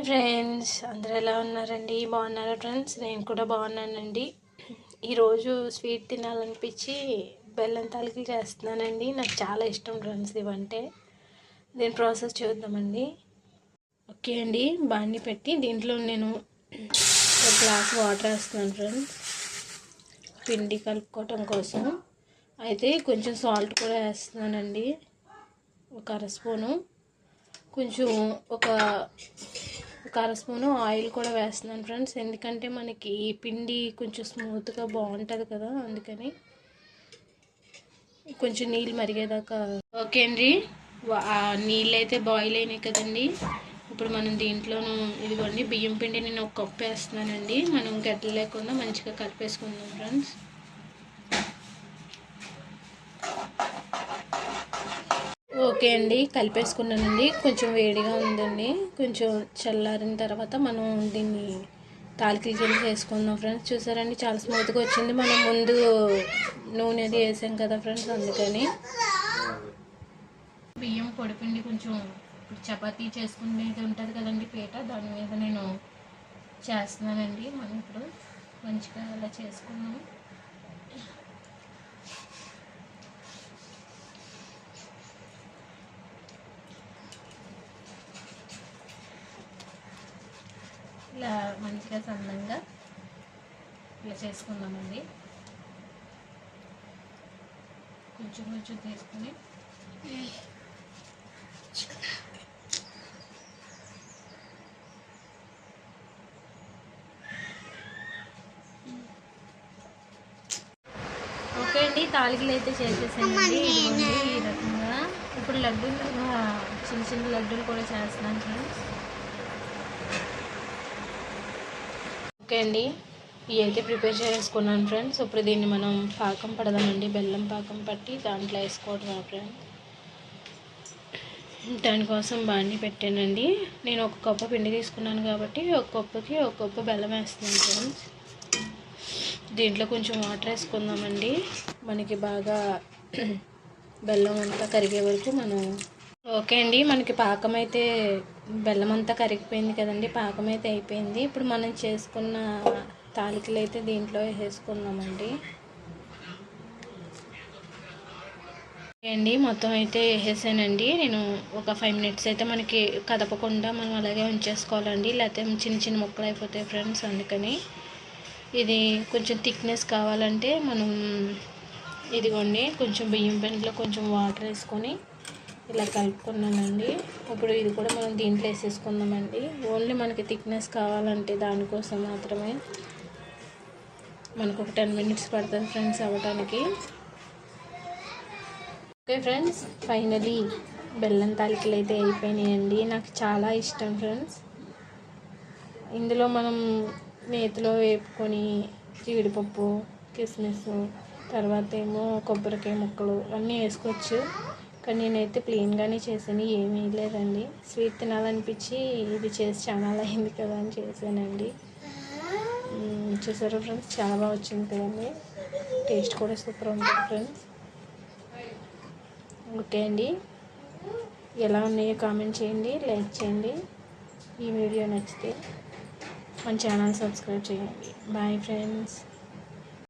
Hi friends అందరూ ఎలా ఉన్నారండి? బాగున్నారా ఫ్రెండ్స్? నేను కూడా బాగున్నానండి. ఈరోజు స్వీట్ తినాలనిపించి బెల్లం తాలికలు చేస్తున్నానండి. నాకు చాలా ఇష్టం ఫ్రెండ్స్ ఇవంటే. దీని ప్రాసెస్ చూద్దామండి. ఓకే అండి బాండి పెట్టి దీంట్లో నేను ఒక గ్లాస్ వాటర్ వేస్తున్నాను ఫ్రెండ్స్. పిండి కలుపుకోవటం కోసం. అయితే కొంచెం సాల్ట్ కూడా వేస్తున్నానండి. ఒక అర స్పూను. కొంచెం ఒక కార స్పూను ఆయిల్ కూడా వేస్తున్నాను ఫ్రెండ్స్. ఎందుకంటే మనకి ఈ పిండి కొంచెం స్మూత్గా బాగుంటుంది కదా అందుకని కొంచెం నీళ్ళు మరిగేదాకా ఓకే అండి. నీళ్ళు అయితే బాయిల్ అయినాయి కదండి. ఇప్పుడు మనం దీంట్లోనూ ఇదిగోండి బియ్యం పిండి నేను ఒక కప్పు వేస్తున్నానండి. మనం గడ్డ లేకుండా మంచిగా కలిపేసుకుందాం ఫ్రెండ్స్. ఓకే అండి. కలిపేసుకున్నానండి. కొంచెం వేడిగా ఉందండి. కొంచెం చల్లారిన తర్వాత మనం దీన్ని తాలికలు కింద చేసుకుందాం ఫ్రెండ్స్. చూసారండి? చాలా స్మూత్గా వచ్చింది. మనం ముందు నూనె అది వేసాం కదా ఫ్రెండ్స్ అందుకని. బియ్యం పొడిపిండి కొంచెం చపాతీ చేసుకునేది ఉంటుంది కదండి పీట. దాని మీద నేను చేస్తున్నానండి. మనం ఇప్పుడు మంచిగా అలా చేసుకున్నాము ఇలా మంచిగా సన్నంగా ఇలా చేసుకుందామండి. కొంచెం కొంచెం తీసుకుని ఓకే అండి తాలికలు అయితే చేసేసానండి. ఇదిగోండి ఈ రకంగా. ఇప్పుడు లడ్డూలు చిన్న చిన్న లడ్డూలు కూడా చేస్తున్నాను ఫ్రెండ్స్. ఓకే అండి. ఇవి అయితే ప్రిపేర్ చేసుకున్నాను ఫ్రెండ్స్. ఇప్పుడు దీన్ని మనం పాకం పడదామండి. బెల్లం పాకం పట్టి దాంట్లో వేసుకోవడం ఫ్రెండ్స్ దానికోసం బాండి పెట్టానండి. నేను ఒక కప్పు పిండి తీసుకున్నాను కాబట్టి ఒక కప్పుకి ఒక కప్పు బెల్లం వేస్తున్నాను ఫ్రెండ్స్. దీంట్లో కొంచెం వాటర్ వేసుకుందామండి. మనకి బాగా బెల్లం అంతా కరిగే వరకు మనం ఓకే అండి. మనకి పాకం అయితే బెల్లం అంతా కరిగిపోయింది కదండి పాకం అయితే అయిపోయింది. ఇప్పుడు మనం చేసుకున్న తాలికలు అయితే దీంట్లో వేసేసుకుందామండి అండి మొత్తం అయితే వేసేసానండి. నేను ఒక ఫైవ్ మినిట్స్ అయితే మనకి కదపకుండా మనం అలాగే ఉంచేసుకోవాలండి. లేకపోతే చిన్న చిన్న ముక్కలు అయిపోతాయి ఫ్రెండ్స్ అందుకని. ఇది కొంచెం థిక్నెస్ కావాలంటే మనం ఇదిగోండి కొంచెం బియ్యం పిండిలో కొంచెం వాటర్ వేసుకొని ఇలా కలుపుకున్నానండి ఇప్పుడు ఇది కూడా మనం దీంట్లో వేసేసుకుందామండి. ఓన్లీ మనకి థిక్నెస్ కావాలంటే దానికోసం మాత్రమే మనకు ఒక టెన్ మినిట్స్ పడుతుంది ఫ్రెండ్స్ అవ్వడానికి ఓకే ఫ్రెండ్స్ ఫైనలీ బెల్లం తాలికలు అయితే అయిపోయినాయండి. నాకు చాలా ఇష్టం ఫ్రెండ్స్. ఇందులో మనం నేతిలో వేపుకొని జీడిపప్పు కిస్మిస్ తర్వాత ఏమో కొబ్బరికాయ ముక్కలు అన్నీ వేసుకోవచ్చు. కానీ నేనైతే ప్లెయిన్గానే చేశాను ఏమీ లేదండి స్వీట్ తినాలనిపించి ఇది చేసి చాలా అయింది కదా అని చేశానండి చూసారా ఫ్రెండ్స్? చాలా బాగా వచ్చింది కదండి. టేస్ట్ కూడా సూపర్ ఉంటుంది ఫ్రెండ్స్. ఓకే అండి. ఎలా ఉన్నాయో కామెంట్ చేయండి లైక్ చేయండి. ఈ వీడియో నచ్చితే మన ఛానల్ సబ్స్క్రైబ్ చేయండి. Bye friends.